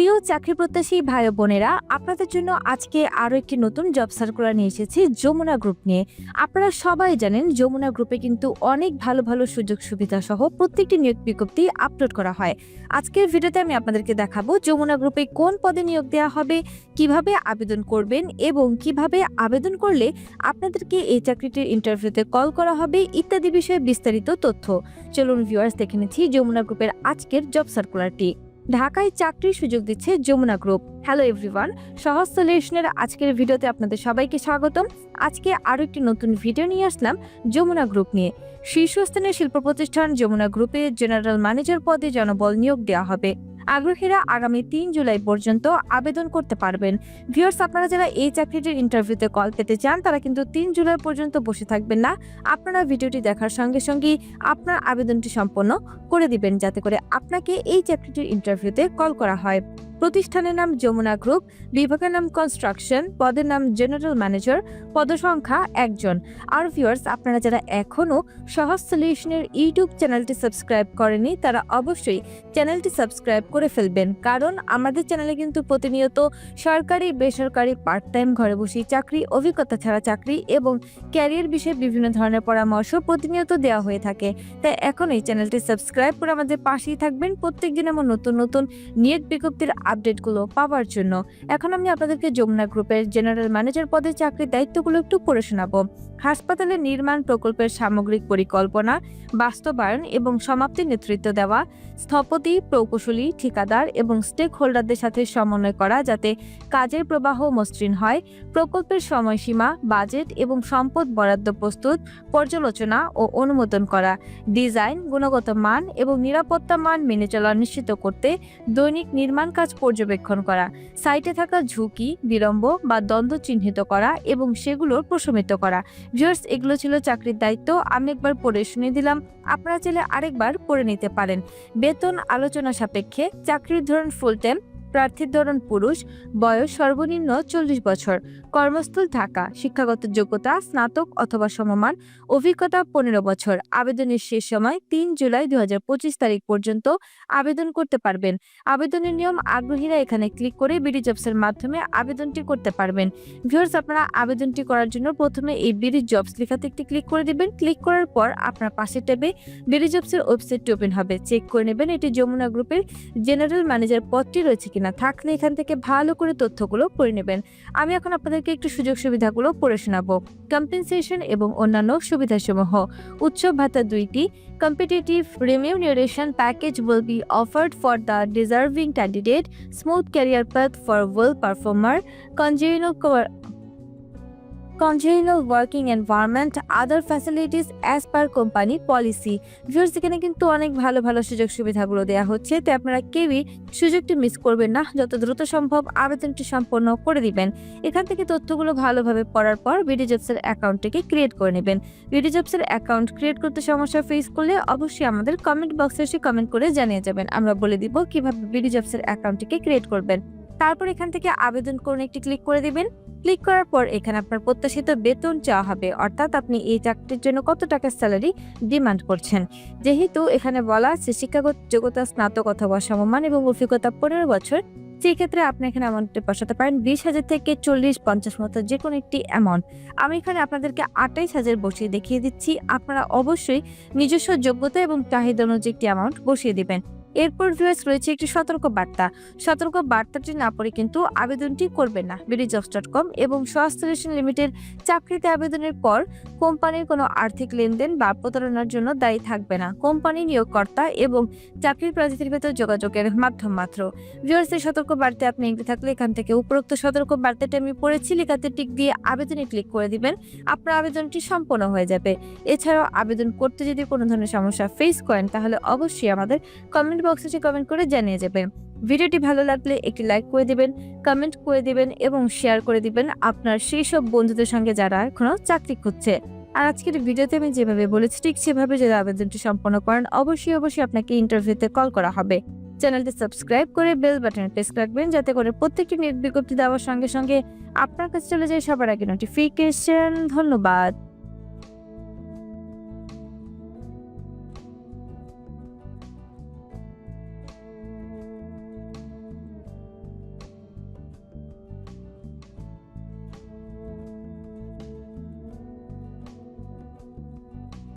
প্রিয় চাকরি প্রত্যাশী ভাই বোনেরা, আপনাদের জন্য আজকে আরও একটি নতুন জব সার্কুলার নিয়ে এসেছি যমুনা গ্রুপ নিয়ে। আপনারা সবাই জানেন যমুনা গ্রুপে কিন্তু অনেক ভালো ভালো সুযোগ সুবিধা সহ প্রত্যেকটি নিয়োগ বিজ্ঞপ্তি আপলোড করা হয়। আজকের ভিডিওতে আমি আপনাদেরকে দেখাবো যমুনা গ্রুপে কোন পদে নিয়োগ দেওয়া হবে, কীভাবে আবেদন করবেন এবং কীভাবে আবেদন করলে আপনাদেরকে এই চাকরিটির ইন্টারভিউতে কল করা হবে ইত্যাদি বিষয়ে বিস্তারিত তথ্য। চলুন ভিউয়ার্স দেখে নিচ্ছি যমুনা গ্রুপের আজকের জব সার্কুলারটি ঢাকায় চাকরির সুযোগ দিচ্ছে যমুনা গ্রুপ। হ্যালো এভরিওয়ান সহজ সলিউশনের আজকের ভিডিওতে আপনাদের সবাইকে স্বাগতম। আজকে আরও একটি নতুন ভিডিও নিয়ে আসলাম যমুনা গ্রুপ নিয়ে। শীর্ষস্থানীয় শিল্প প্রতিষ্ঠান যমুনা গ্রুপে জেনারেল ম্যানেজার পদে জনবল নিয়োগ দেওয়া হবে। আগ্রহীরা আগামী তিন জুলাই পর্যন্ত আবেদন করতে পারবেন। ভিউয়ার্স আপনারা যারা এই চাকরিটির ইন্টারভিউতে কল পেতে চান, তারা কিন্তু তিন জুলাই পর্যন্ত বসে থাকবেন না। আপনারা ভিডিওটি দেখার সঙ্গে সঙ্গেই আপনার আবেদনটি সম্পন্ন করে দিবেন, যাতে করে আপনাকে এই চাকরিটির ইন্টারভিউতে কল করা হয়। প্রতিষ্ঠানের নাম যমুনা গ্রুপ, বিভাগের নাম কনস্ট্রাকশন, পদের নাম জেনারেল ম্যানেজার, পদসংখ্যা একজন। আর ভিউয়ার্স, আপনারা যারা এখনও সহজ সলিউশনের ইউটিউব চ্যানেলটি সাবস্ক্রাইব করেনি তারা অবশ্যই চ্যানেলটি সাবস্ক্রাইব করে ফেলবেন। কারণ আমাদের চ্যানেলে কিন্তু প্রতিনিয়ত সরকারি, বেসরকারি পার্ট টাইম ঘরে বসেই চাকরি, অভিজ্ঞতা ছাড়া চাকরি এবং ক্যারিয়ার বিষয়ে বিভিন্ন ধরনের পরামর্শ প্রতিনিয়ত দেওয়া হয়ে থাকে। তাই এখন এই চ্যানেলটি সাবস্ক্রাইব করে আমাদের পাশেই থাকবেন। প্রত্যেকদিন এমন নতুন নতুন নিয়োগ বিজ্ঞপ্তির আপডেটগুলো পাওয়ার জন্য। এখন আমি আপনাদেরকে যমুনা গ্রুপের জেনারেল ম্যানেজার পদে চাকরির দায়িত্বগুলো একটু পড়ে শোনাবো। হাসপাতালের নির্মাণ প্রকল্পের সামগ্রিক পরিকল্পনা, বাস্তবায়ন এবং সমাপ্তি নেতৃত্ব দেওয়া, স্থপতি, প্রকৌশলী, ঠিকাদার এবং স্টেক হোল্ডারদের সাথে সমন্বয় করা যাতে কাজের প্রবাহ মসৃণ হয়, প্রকল্পের সময়সীমা, বাজেট এবং সম্পদ বরাদ্দ প্রস্তুত, পর্যালোচনা ও অনুমোদন করা, ডিজাইন, গুণগত মান এবং নিরাপত্তা মান মেনে চলা নিশ্চিত করতে দৈনিক নির্মাণ কাজ পর্যবেক্ষণ করা, সাইটে থাকা ঝুঁকি, বিলম্ব বা দ্বন্দ্ব চিহ্নিত করা এবং সেগুলোর প্রশমিত করা ভিউয়ার্স, এগুলো ছিল চাকরির দায়িত্ব। আমি একবার পড়ে শুনে দিলাম, আপনারা চাইলে আরেকবার পড়ে নিতে পারেন। বেতন আলোচনা সাপেক্ষে চাকরির ধরন ফুল টাইম প্রার্থীর ধরন পুরুষ, বয়স সর্বনিম্ন চল্লিশ বছর। কর্মস্থল ঢাকা। শিক্ষাগত যোগ্যতা, স্নাতক অথবা সমমান। অভিজ্ঞতা পনেরো বছর। আবেদনের শেষ সময় তিন জুলাই দু হাজার পঁচিশ তারিখ পর্যন্ত আবেদন করতে পারবেন। আবেদনের নিয়ম আগ্রহীরা এখানে ক্লিক করে বিডি জবসের মাধ্যমে আবেদনটি করতে পারবেন। ভিউয়ার্স, আপনারা আবেদনটি করার জন্য প্রথমে এই বিডি জবস লেখাতে একটি ক্লিক করে দিবেন। ক্লিক করার পর আপনার পাশে ট্যাবে বিডি জবসের ওয়েবসাইটটি ওপেন হবে। চেক করে নেবেন এটি যমুনা গ্রুপের জেনারেল ম্যানেজার পদটি রয়েছে কিনা থাকলে এখান থেকে ভালো করে তথ্যগুলো পড়ে নেবেন। আমি এখন আপনাদেরকে একটু সুযোগ সুবিধাগুলো পড়ে শোনাবো। কম্পেনসেশন এবং অন্যান্য সুবিধাসমূহ। উৎসব ভাতা দুইটি। Competitive remuneration package will be offered for the deserving candidate smooth career path for well performer congenial congenial working environment other facilities as per company policy viewers এখানে কিন্তু অনেক ভালো ভালো সুযোগ সুবিধাগুলো দেওয়া হচ্ছে। তো আপনারা কেউই সুযোগটি মিস করবেন না। যত দ্রুত সম্ভব আবেদনটি সম্পন্ন করে দিবেন। এখান থেকে তথ্যগুলো ভালোভাবে পড়ার পর বিডি জবসের অ্যাকাউন্টটিকে ক্রিয়েট করে নেবেন। বিডি জবসের অ্যাকাউন্ট ক্রিয়েট করতে সমস্যা ফেস করলে অবশ্যই আমাদের কমেন্ট বক্সে এসে কমেন্ট করে জানিয়ে যাবেন। আমরা বলে দিব কীভাবে বিডি জবসের অ্যাকাউন্টটিকে ক্রিয়েট করবেন। তারপর এখান থেকে আবেদন করুন, একটি ক্লিক করে দিবেন। ক্লিক করার পর এখানে আপনার প্রত্যাশিত বেতন চাওয়া হবে। অর্থাৎ আপনি এই চাকরির জন্য কত টাকার স্যালারি ডিমান্ড করছেন। যেহেতু এখানে বলা আছে শিক্ষাগত যোগ্যতা স্নাতক অথবা সমমান এবং অভিজ্ঞতা পনেরো বছর, সেই ক্ষেত্রে আপনি এখানে অ্যামাউন্টে বসাতে পারেন বিশ হাজার থেকে চল্লিশ, পঞ্চাশ মতো যে কোনো একটি অ্যামাউন্ট আমি এখানে আপনাদেরকে আটাইশ হাজার বসিয়ে দেখিয়ে দিচ্ছি। আপনারা অবশ্যই নিজস্ব যোগ্যতা এবং চাহিদা অনুযায়ী একটি অ্যামাউন্ট বসিয়ে দিবেন। এরপর ভিউয়ার্স রয়েছে একটি সতর্ক বার্তা। সতর্ক বার্তাটি না পড়ে কিন্তু আবেদনটি করবেন না। বিডিজবস ডট কম এবং সহস্টেশন লিমিটেড চাকরিতে আবেদনের পর কোম্পানির কোনো আর্থিক লেনদেন বা প্রতারণার জন্য দায়ী থাকবে না। কোম্পানি নিয়োগকর্তা এবং চাকরির প্রার্থীদের ভেতর যোগাযোগের মাধ্যম মাত্র। ভিউয়ার্সের সতর্ক বার্তা আপনি এগিয়ে থাকলে এখান থেকে উপরোক্ত সতর্ক বার্তাটি আমি পড়েছি। লেখাতে টিক দিয়ে আবেদনে ক্লিক করে দিবেন। আপনার আবেদনটি সম্পন্ন হয়ে যাবে। এছাড়াও আবেদন করতে যদি কোনো ধরনের সমস্যা ফেস করেন, তাহলে অবশ্যই আমাদের কমেন্ট বক্সে কমেন্ট করে জানিয়ে যাবেন। ভিডিওটি ভালো লাগলে একটি লাইক করে দিবেন কমেন্ট করে দিবেন এবং শেয়ার করে দিবেন আপনার সেই সব বন্ধুদের সঙ্গে যারা এখনও চাকরি খুঁজছে। আর আজকের ভিডিওতে আমি যেভাবে বলেছি, ঠিক সেভাবে যদি আবেদনটি সম্পন্ন করেন, অবশ্যই অবশ্যই আপনাকে ইন্টারভিউতে কল করা হবে। চ্যানেলটি সাবস্ক্রাইব করে বেল বাটনে প্রেস রাখবেন, যাতে করে প্রত্যেকটি নিয়োগ বিজ্ঞপ্তি দেওয়ার সঙ্গে সঙ্গে আপনার কাছে চলে যায় সবার আগে নোটিফিকেশন ধন্যবাদ।